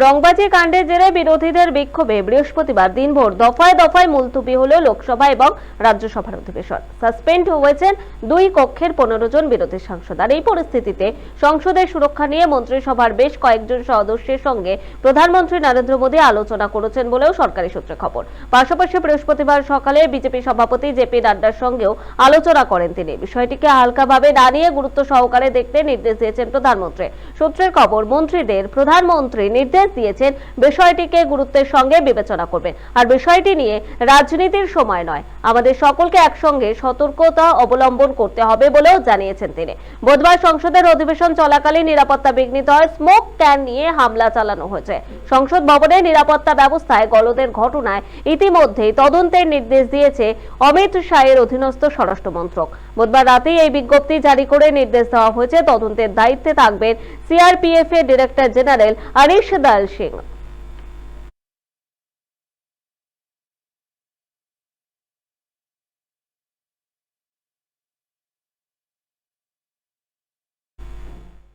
রংবাজি কাণ্ডের জেরে বিরোধীদের বিক্ষোভে বৃহস্পতিবার দিনভর দফায় দফায় মুলতুবি হল লোকসভা এবং রাজ্যসভার অধিবেশন। সাসপেন্ড হয়েছেন দুই কক্ষের পনেরো জন বিরোধী সাংসদ। আর এই পরিস্থিতিতে সংসদের সুরক্ষা নিয়ে মন্ত্রিসভার বেশ কয়েকজন সদস্যের সঙ্গে প্রধানমন্ত্রী নরেন্দ্র মোদী আলোচনা করেছেন বলেও সরকারি সূত্রে খবর। পাশাপাশি বৃহস্পতিবার সকালে বিজেপি সভাপতি জেপি নাড্ডার সঙ্গেও আলোচনা করেন তিনি। বিষয়টিকে হালকাভাবে না নিয়ে গুরুত্ব সহকারে দেখতে নির্দেশ দিয়েছেন প্রধানমন্ত্রী। সূত্রের খবর, মন্ত্রীদের প্রধানমন্ত্রী নির্দেশ দিয়েছেন, বিষয়টিকে গুরুত্বের সঙ্গে বিবেচনা করবেন। আর বিষয়টি নিয়ে রাজনীতির সময় নয়। আমাদের সকলকে একসঙ্গে সতর্কতা অবলম্বন করতে হবে বলেও জানিয়েছেন তিনি। বুধবার সংসদের অধিবেশন চলাকালীন নিরাপত্তা বিঘ্নিত হয়। স্মোক ক্যান নিয়ে হামলা চালানো হয়েছে। সংসদ ভবনে নিরাপত্তা ব্যবস্থায় গলদের ঘটনায় ইতিমধ্যেই তদন্তের নির্দেশ দিয়েছে অমিত শাহের অধীনস্থ স্বরাষ্ট্র মন্ত্রক। বুধবার রাতেই এই বিজ্ঞপ্তি জারি করে নির্দেশ দেওয়া হয়েছে। তদন্তের দায়িত্বে থাকবেন সিআরপিএফ এর ডিরেক্টর জেনারেল আরিশ కాల్షియం